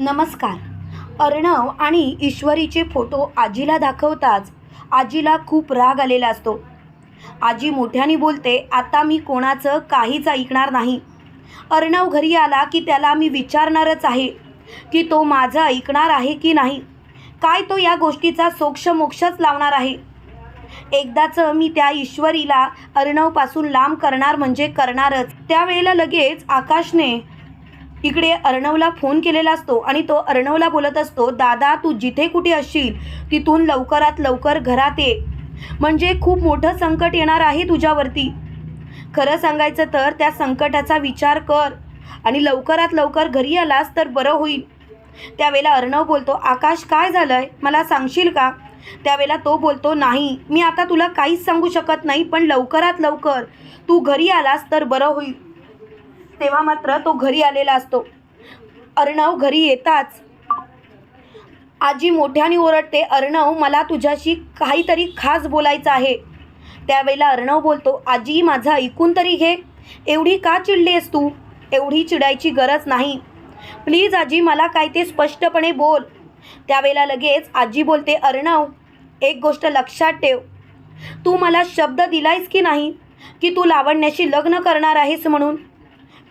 नमस्कार. अर्णव आणि ईश्वरीचे फोटो आजीला दाखवताच आजीला खूप राग आलेला असतो. आजी मोठ्याने बोलते आता मी कोणाचं काहीच ऐकणार नाही. अर्णव घरी आला की त्याला मी विचारणारच आहे की तो माझं ऐकणार आहे की नाही? काय तो या गोष्टीचा सोक्षमोक्षच लावणार आहे? एकदाचं मी त्या ईश्वरीला अर्णवपासून लांब करणार म्हणजे करणारच. त्यावेळेला लगेच आकाशने इकडे अर्णवला फोन केलेला असतो आणि तो अर्णवला बोलत असतो दादा तू जिथे कुठे असशील तिथून लवकरात लवकर घरात ये. म्हणजे खूप मोठं संकट येणार आहे तुझ्यावरती. खरं सांगायचं तर त्या संकटाचा विचार कर. आणि लवकरात लवकर घरी आलास तर बरं होईल. त्यावेळेला अर्णव बोलतो आकाश काय झालंय? मला सांगशील का? त्यावेळेला तो बोलतो नाही मी आता तुला काहीच सांगू शकत नाही पण लवकरात लवकर तू घरी आलास तर बरं होईल. तेव्हा मात्र तो घरी आलेला असतो. अर्णव घरी येताच आजी मोठ्याने ओरडते अर्णव मला तुझ्याशी काहीतरी खास बोलायचं आहे. त्यावेळेला अर्णव बोलतो आजी माझं ऐकून तरी घे. एवढी का चिडलीस तू? एवढी चिडायची गरज नाही. प्लीज आजी मला काय ते स्पष्टपणे बोल. त्यावेळेला लगेच आजी बोलते अर्णव एक गोष्ट लक्षात ठेव. तू मला शब्द दिलायस की नाही? की तू लावण्याशी लग्न करणार आहेस म्हणून?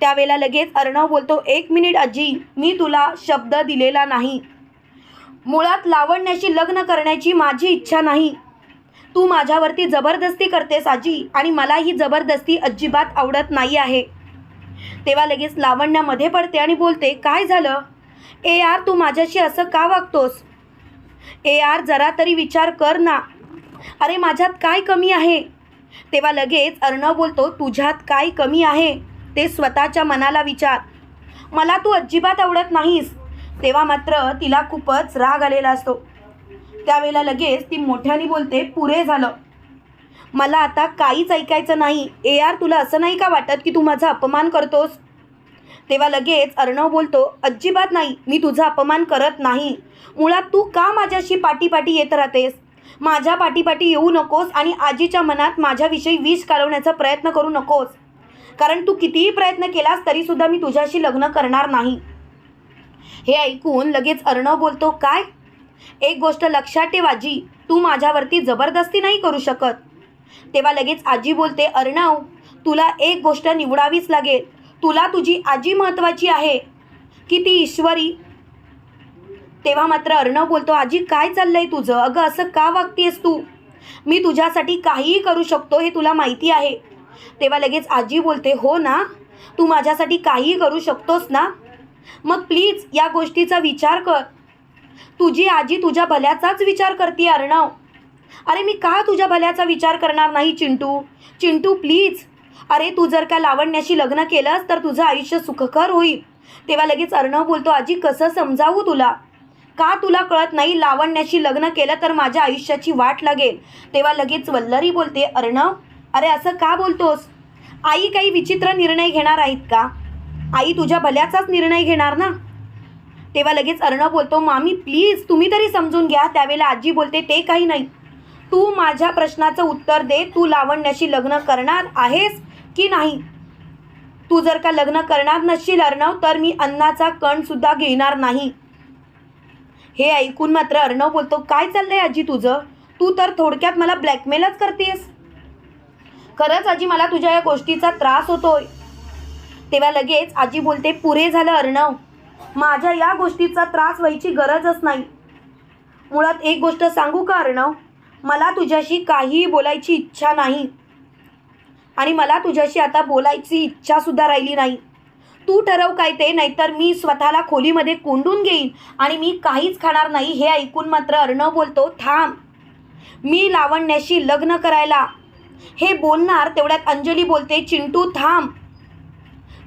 त्यावेळेला लगेच अर्णव बोलतो एक मिनिट आजी मी तुला शब्द दिलेला नाही. मुळात लावण्याशी लग्न करण्याची माझी इच्छा नाही. तू माझ्यावरती जबरदस्ती करतेस आजी आणि मला ही जबरदस्ती अजिबात आवडत नाही आहे. तेव्हा लगेच लावण्यामध्ये पडते आणि बोलते काय झालं? ए यार तू माझ्याशी असं का वागतोस? ए यार जरा तरी विचार कर ना. अरे माझ्यात काय कमी आहे? तेव्हा लगेच अर्णव बोलतो तुझ्यात काय कमी आहे? ते स्वतःच्या मनाला विचार. मला तू अजिबात आवडत नाहीस. तेव्हा मात्र तिला खूपच राग आलेला असतो. त्यावेळेला लगेच ती मोठ्याने बोलते पुरे झालं. मला आता काहीच ऐकायचं नाही. ए आर तुला असं नाही का वाटत की तू माझा अपमान करतोस? तेव्हा लगेच अर्णव बोलतो अजिबात नाही. मी तुझा अपमान करत नाही. मुळात तू का माझ्याशी पाठीपाठी येत राहतेस? माझ्या पाठीपाठी येऊ नकोस आणि आजीच्या मनात माझ्याविषयी विष काढवण्याचा प्रयत्न करू नकोस. कारण तू कितीही प्रयत्न केलास तरीसुद्धा मी तुझ्याशी लग्न करणार नाही. हे ऐकून लगेच अर्णव बोलतो काय? एक गोष्ट लक्षात ठेवा जी तू माझ्यावरती जबरदस्ती नाही करू शकत. तेव्हा लगेच आजी बोलते अर्णव तुला एक गोष्ट निवडावीच लागेल. तुला तुझी आजी महत्त्वाची आहे. की ती ईश्वरी. तेव्हा मात्र अर्णव बोलतो आजी काय चाललंय तुझं? अगं असं का वागतेस तू? मी तुझ्यासाठी काहीही करू शकतो हे तुला माहिती आहे. तेव्हा लगेच आजी बोलते हो ना तू माझ्यासाठी काहीही करू शकतोस ना? मग प्लीज या गोष्टीचा विचार कर. तुझी आजी तुझ्या भल्याचाच विचार करते अर्णव. अरे मी का तुझ्या भल्याचा विचार करणार नाही चिंटू? चिंटू प्लीज अरे तू जर का लावण्याशी लग्न केलंस तर तुझं आयुष्य सुखकर होईल. तेव्हा लगेच अर्णव बोलतो आजी कसं समजावू तुला? का तुला कळत नाही लावण्याशी लग्न केलं तर माझ्या आयुष्याची वाट लागेल? तेव्हा लगेच वल्लरी बोलते अर्णव अरे असं का बोलतोस? आई काही विचित्र निर्णय घेणार आहेत का? आई तुझ्या भल्याचाच निर्णय घेणार ना? तेव्हा लगेच अर्णव बोलतो मामी प्लीज तुम्ही तरी समजून घ्या त्यावेळेला आजी बोलते ते काही नाही. तू माझ्या प्रश्नाचं उत्तर दे तू लावण्याशी लग्न करणार आहेस की नाही? तू जर का लग्न करणार नसशील अर्णव तर मी अन्नाचा कणसुद्धा घेणार नाही. हे ऐकून मात्र अर्णव बोलतो काय चाललंय आजी तुझं? तू तर थोडक्यात मला ब्लॅकमेलच करतेस. खरंच आजी मला तुझ्या या गोष्टीचा त्रास होतोय. तेव्हा लगेच आजी बोलते पुरे झालं अर्णव. माझ्या या गोष्टीचा त्रास व्हायची गरजच नाही. मुळात एक गोष्ट सांगू का अर्णव? मला तुझ्याशी काहीही बोलायची इच्छा नाही. आणि मला तुझ्याशी आता बोलायची इच्छासुद्धा राहिली नाही. तू ठरव काय ते नाहीतर मी स्वतःला खोलीमध्ये कोंडून घेईन आणि मी काहीच खाणार नाही हे ऐकून मात्र अर्णव बोलतो थांब. मी लावण्याशी लग्न करायला हे बोलणार तेवढ्यात अंजली बोलते चिंटू थांब.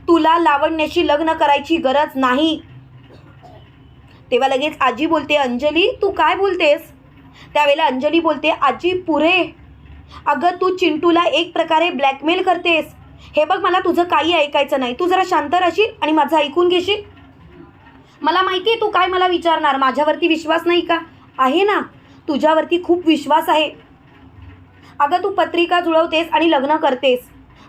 तुला लावण्याशी लग्न करायची गरज नाही. तेव्हा लगेच आजी बोलते अंजली तू काय बोलतेस? त्यावेळेला अंजली बोलते आजी पुरे. अगं तू चिंटूला एक प्रकारे ब्लॅकमेल करतेस. हे बघ मला तुझं काही ऐकायचं नाही. तू जरा शांत राहशील आणि माझं ऐकून घेशील. मला माहिती आहे तू काय मला विचारणार? माझ्यावरती विश्वास नाही का? आहे ना. तुझ्यावरती खूप विश्वास आहे. अगं तू पत्रिका जुळवतेस आणि लग्न करतेस.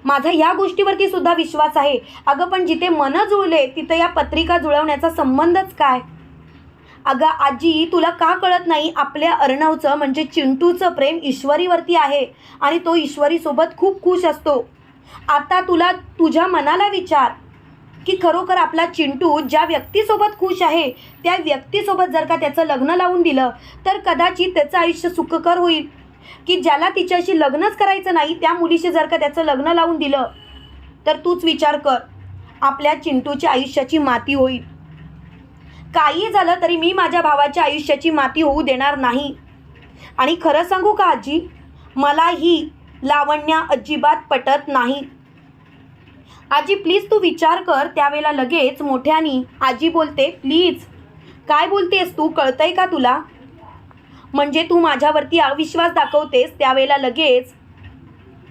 माझा या गोष्टीवरती सुद्धा विश्वास आहे. अगं पण जिथे मन जुळले तिथं या पत्रिका जुळवण्याचा संबंधच काय? अगं आजी तुला का कळत नाही? आपल्या अर्णवचं म्हणजे चिंटूचं प्रेम ईश्वरीवरती आहे आणि तो ईश्वरीसोबत खूप खुश असतो. आता तुला तुझ्या मनाला विचार की खरोखर आपला चिंटू ज्या व्यक्तीसोबत खुश आहे त्या व्यक्तीसोबत जर का त्याचं लग्न लावून दिलं तर कदाचित त्याचं आयुष्य सुखकर होईल. की ज्याला तिच्याशी लग्नच करायचं नाही त्या मुलीशी जर का त्याचं लग्न लावून दिलं तर तूच विचार कर आपल्या चिंटूच्या आयुष्याची माती होईल. काही झालं तरी मी माझ्या भावाच्या आयुष्याची माती होऊ देणार नाही. आणि खरं सांगू का आजी? मला ही लावण्या अजिबात पटत नाही. आजी प्लीज तू विचार कर त्यावेळेला लगेच मोठ्यानी आजी बोलते प्लीज काय बोलतेस तू? कळतंय का तुला? म्हणजे तू माझ्यावरती अविश्वास दाखवतेस त्यावेळेला लगेच.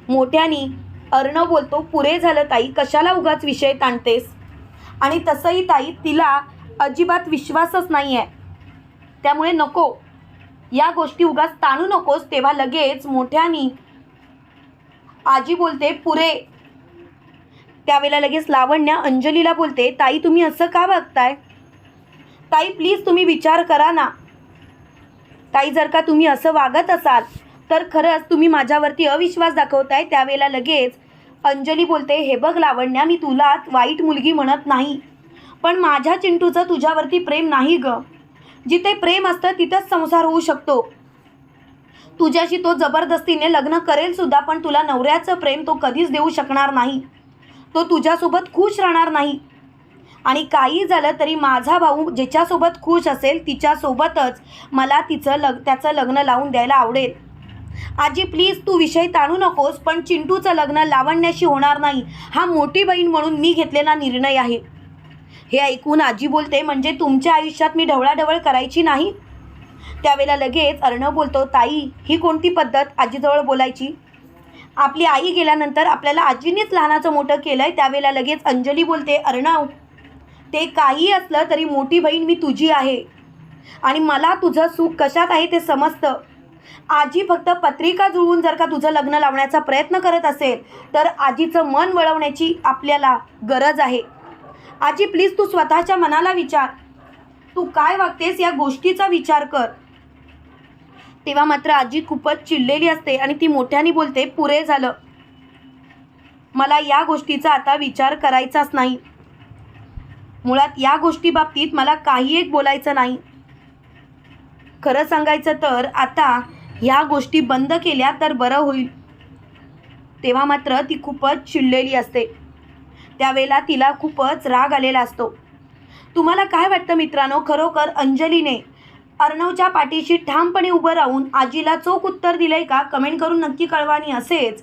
मोठ्यानी अर्णव बोलतो पुरे झालं ताई कशाला उगाच विषय ताणतेस? आणि तसंही ताई तिला अजिबात विश्वासच नाही आहे त्यामुळे नको. या गोष्टी उगाच ताणू नकोस तेव्हा लगेच मोठ्यानी आजी बोलते पुरे. त्यावेळेला लगेच लावण्या अंजलीला बोलते ताई तुम्ही असं का बघताय? ताई प्लीज तुम्ही विचार करा ना. ताई जर का तुम्ही असं वागत असाल तर खरंच तुम्ही माझ्यावरती अविश्वास दाखवताय. त्यावेळेला लगेच अंजली बोलते हे बघ लावण्या मी तुला वाईट मुलगी म्हणत नाही. पण माझ्या चिंटूचं तुझ्यावरती प्रेम नाही ग. जिथे प्रेम असतं तिथंच संसार होऊ शकतो. तुझ्याशी तो जबरदस्तीने लग्न करेल सुद्धा पण तुला नवऱ्याचं प्रेम तो कधीच देऊ शकणार नाही. तो तुझ्यासोबत खुश राहणार नाही. आणि काही झालं तरी माझा भाऊ ज्याच्यासोबत खुश असेल तिच्यासोबतच मला तिचं लग त्याचं लग्न लावून द्यायला आवडेल. आजी प्लीज तू विषय ताणू नकोस पण चिंटूचं लग्न लावण्याशी होणार नाही. हा मोठी बहीण म्हणून मी घेतलेला निर्णय आहे. हे ऐकून आजी बोलते म्हणजे तुमच्या आयुष्यात मी ढवळाढवळ करायची नाही? त्यावेळेला लगेच अर्णव बोलतो ताई ही कोणती पद्धत? आजीजवळ बोलायची. आपली आई गेल्यानंतर आपल्याला आजीनेच लहानाचं मोठं केलं आहे त्यावेळेला लगेच अंजली बोलते अर्णव ते काही असलं तरी मोठी बहीण मी तुझी आहे. आणि मला तुझं सुख कशात आहे ते समजतं. आजी फक्त पत्रिका जुळवून जर का तुझं लग्न लावण्याचा प्रयत्न करत असेल तर आजीचं मन वळवण्याची आपल्याला गरज आहे. आजी प्लीज तू स्वतःच्या मनाला विचार. तू काय वागतेस या गोष्टीचा विचार कर. तेव्हा मात्र आजी खूपच चिडलेली असते आणि ती मोठ्याने बोलते पुरे झालं. मला या गोष्टीचा आता विचार करायचाच नाही. मुळात या गोष्टी बाबतीत मला काही एक बोलायचं नाही. खरं सांगायचं तर आता ह्या गोष्टी बंद केल्या तर बरं होईल. तेव्हा मात्र ती खूपच चिडलेली असते. त्यावेळेला तिला खूपच राग आलेला असतो. तुम्हाला काय वाटतं मित्रांनो? खरोखर अंजलीने अर्णवच्या पाठीशी ठामपणे उभं राहून आजीला चोख उत्तर दिलंय का? कमेंट करून नक्की कळवानी असेच